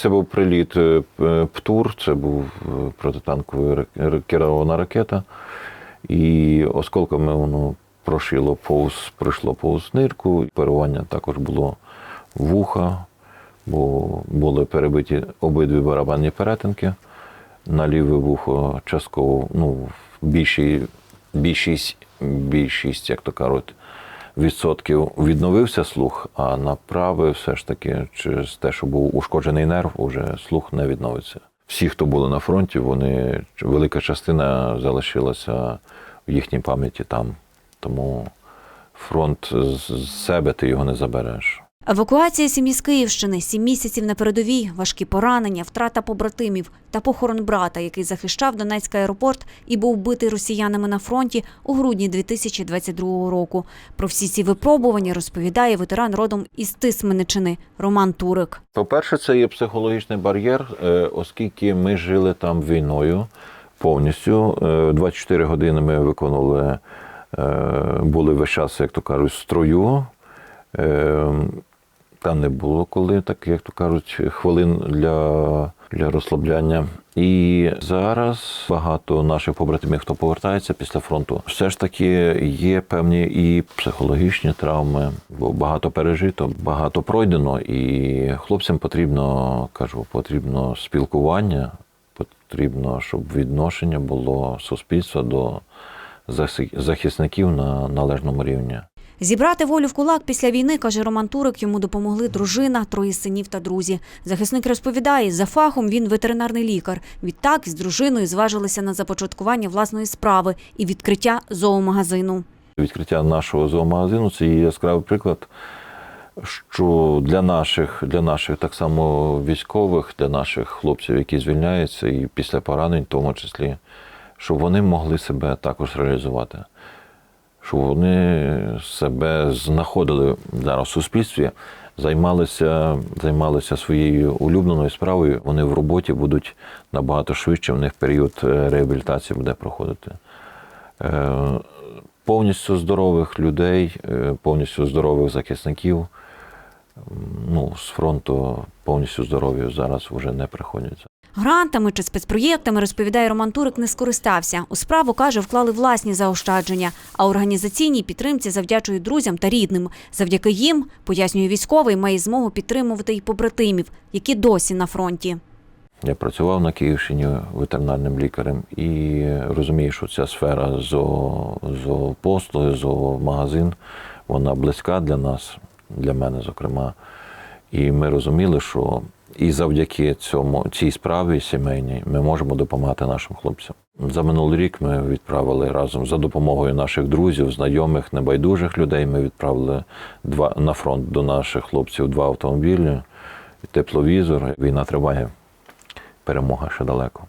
Це був приліт е, ПТУР, це був е, протитанкова керована ракета. І осколками воно прошило повз, пройшло повз нирку. Парування також було вуха, бо були перебиті обидві барабанні перетинки. На ліве вухо частково, ну, більші, більшість, більшість, як то кажуть, відсотків відновився слух, а на праве все ж таки через те, що був ушкоджений нерв, уже слух не відновиться. Всі, хто були на фронті, вони велика частина залишилася в їхній пам'яті там. Тому фронт з себе ти його не забереш. Евакуація сім'ї з Київщини, сім місяців на передовій, важкі поранення, втрата побратимів та похорон брата, який захищав Донецький аеропорт і був вбитий росіянами на фронті у грудні 2022 року. Про всі ці випробування розповідає ветеран родом із Тисменичини Роман Турик. По-перше, це є психологічний бар'єр, е, оскільки ми жили там війною повністю. Е, 24 години ми виконували, е, були весь час, як то кажуть, строю. Там не було коли, так як то кажуть, хвилин для, для розслабляння. І зараз багато наших побратимів, хто повертається після фронту, все ж таки є певні і психологічні травми, бо багато пережито, багато пройдено, і хлопцям потрібно, кажу, потрібно спілкування, потрібно, щоб відношення було суспільства до захисників на належному рівні. Зібрати волю в кулак після війни, каже Роман Турик, йому допомогли дружина, троє синів та друзі. Захисник розповідає, за фахом він ветеринарний лікар. Відтак з дружиною зважилися на започаткування власної справи і відкриття зоомагазину. Відкриття нашого зоомагазину це є яскравий приклад, що для наших, для наших так само військових, для наших хлопців, які звільняються, і після поранень, в тому числі, щоб вони могли себе також реалізувати. Щоб вони себе знаходили зараз в суспільстві, займалися, займалися своєю улюбленою справою. Вони в роботі будуть набагато швидше, в них період е, реабілітації буде проходити. Е, повністю здорових людей, е, повністю здорових захисників. Ну, з фронту повністю здорові зараз вже не приходять. Грантами чи спецпроєктами, розповідає Роман Турик, не скористався. У справу, каже, вклали власні заощадження, а організаційній підтримці завдячує друзям та рідним. Завдяки їм, пояснює військовий, має змогу підтримувати й побратимів, які досі на фронті. Я працював на Київщині ветеринарним лікарем і розумію, що ця сфера зоо, зоопослуги, зоомагазин, вона близька для нас, для мене, зокрема. І ми розуміли, що і завдяки цьому цій справі сімейній ми можемо допомагати нашим хлопцям. За минулий рік ми відправили разом за допомогою наших друзів, знайомих, небайдужих людей. Ми відправили два на фронт до наших хлопців два автомобілі, тепловізор. Війна триває перемога ще далеко.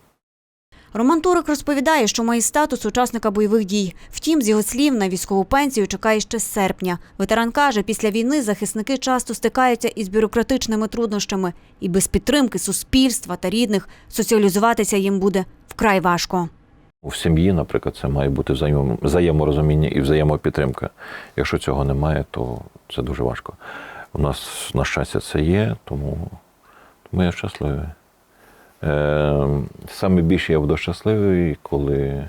Роман Турик розповідає, що має статус учасника бойових дій. Втім, з його слів, на військову пенсію чекає ще з серпня. Ветеран каже, після війни захисники часто стикаються із бюрократичними труднощами, і без підтримки суспільства та рідних соціалізуватися їм буде вкрай важко. У сім'ї, наприклад, це має бути взаєморозуміння і взаємопідтримка. Якщо цього немає, то це дуже важко. У нас, на щастя, це є, тому, щасливий. Е, саме більше я буду щасливий, коли,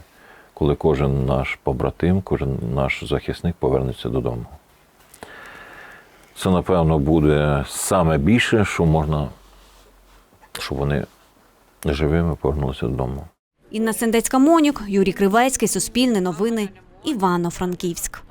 коли кожен наш побратим, кожен наш захисник повернеться додому. Це, напевно, буде саме більше, що можна, щоб вони живими повернулися додому. Інна Сендецька Монюк, Юрій Кривецький, Суспільне новини, Івано-Франківськ.